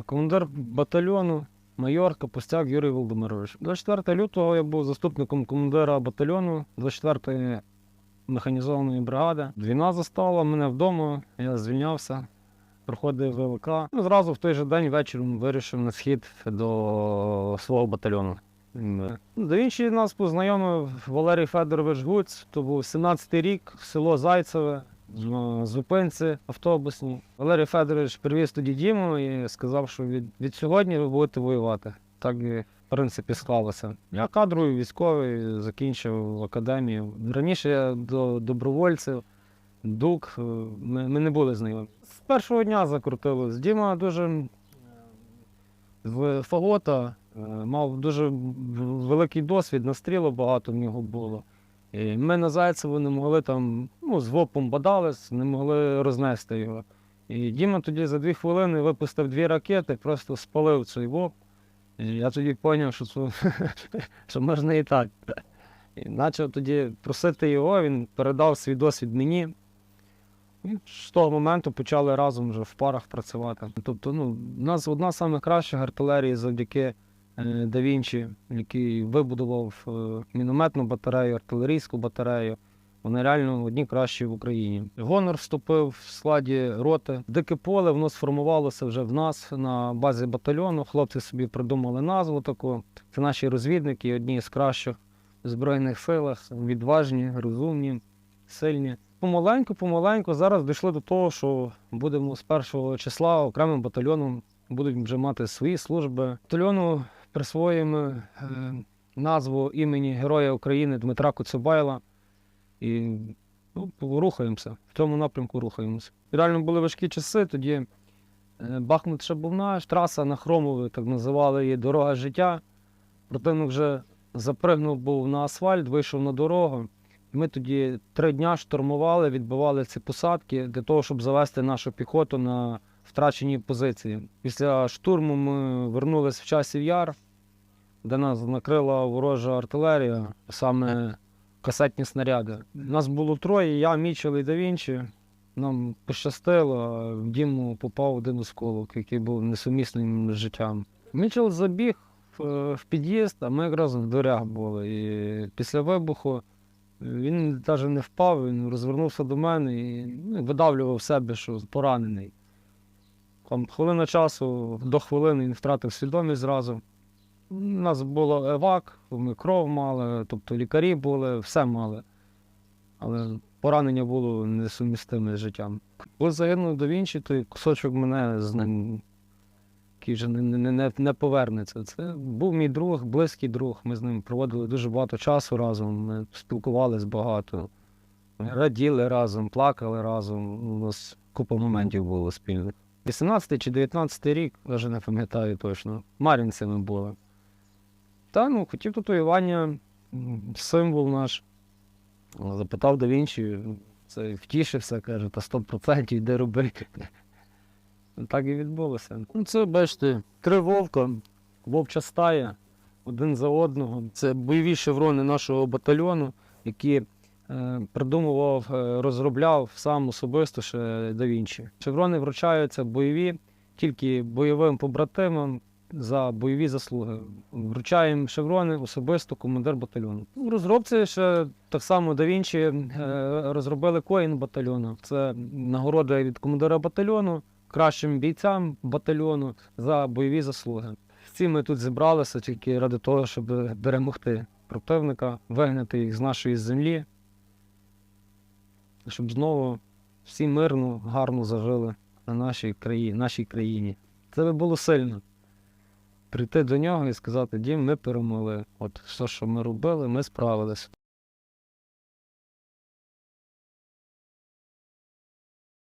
Командир батальйону майор Капустяк Юрій Володимирович. 24 лютого я був заступником командира батальйону 24-ї механізованої бригади. Війна застала мене вдома, я звільнявся, проходив ВЛК. Ну, зразу в той же день вечором вирішив на схід до свого батальйону. До інший нас познайомив Валерій Федорович Гуць. То був 17-й рік, село Зайцеве, зупинці автобусній. Валерій Федорович привіз тоді Діму і сказав, що від, від сьогодні ви будете воювати. Так в принципі склалося. Я кадровий військовий, закінчив академію. Раніше я до добровольців, ДУК, е, ми, ми не були знайомі. З першого дня закрутилось. Діма дуже в фагота е, мав дуже великий досвід, настрілу багато в нього було. І ми на Зайцеву не могли там, ну, з вопом бадались, не могли рознести його. І Діма тоді за дві хвилини випустив дві ракети, просто спалив цей воп. І я тоді зрозумів, що, це, що можна і так. І почав тоді просити його, він передав свій досвід мені. І з того моменту почали разом вже в парах працювати. Тобто, ну, у нас одна з найкращих артилерій завдяки Да Вінчі, який вибудував е, мінометну батарею, артилерійську батарею. Вони реально одні кращі в Україні. Гонор вступив в складі роти. Дике поле воно сформувалося вже в нас на базі батальйону. Хлопці собі придумали назву таку. Це наші розвідники, одні з кращих в Збройних силах, відважні, розумні, сильні. Помаленьку, помаленьку зараз дійшли до того, що будемо з першого числа окремим батальйоном будуть вже мати свої служби. Батальйону присвоїмо е, назву імені Героя України Дмитра Коцюбайла. І ну, рухаємося. В цьому напрямку рухаємося. Реально були важкі часи. Тоді е, Бахмут ще був наш, траса на Хромові, так називали її дорога життя. Противник вже запригнув був на асфальт, вийшов на дорогу. Ми тоді три дня штурмували, відбивали ці посадки для того, щоб завести нашу піхоту на втрачені позиції. Після штурму ми вернулись в часів яр, де нас накрила ворожа артилерія, саме касетні снаряди. Нас було троє, я, Мічел і Да Вінчі. Нам пощастило, в Діму попав один осколок, який був несумісним з життям. Мічел забіг в, в під'їзд, а ми якраз в дверях були. І після вибуху він навіть не впав, він розвернувся до мене і ну, видавлював себе, що поранений. Там хвилина часу, до хвилини він втратив свідомість зразу. У нас було евак, ми кров мали, тобто лікарі були, все мали. Але поранення було несумістиме з життям. Коли загинув до Вінчі, той кусочок мене з ним який вже не, не, не, не повернеться. Це був мій друг, близький друг. Ми з ним проводили дуже багато часу разом, ми спілкувалися багато, раділи разом, плакали разом. У нас купа моментів було спільних. 18 чи 19 рік, навіть не пам'ятаю точно. Мар'їнці ми були. Та ну, хотів татуювання, символ наш. Запитав да Вінчі, це втішився, каже, та 100% йди роби. Так і відбулося. Ну, це, бачите, три вовка, вовча стая, один за одного. Це бойові шеврони нашого батальйону, які придумував, е, розробляв сам особисто ще да Вінчі. Шеврони вручаються бойові тільки бойовим побратимам за бойові заслуги. Вручаємо шеврони особисто командир батальйону. У розробці ще так само да Вінчі е, розробили коїн батальйону. Це нагорода від командира батальйону кращим бійцям батальйону за бойові заслуги. Всі ми тут зібралися тільки ради того, щоб перемогти противника, вигнати їх з нашої землі, щоб знову всі мирно, гарно зажили на нашій країні. Нашій країні. Це би було сильно. Прийти до нього і сказати, Дім, ми перемогли. От все, що ми робили, ми справилися.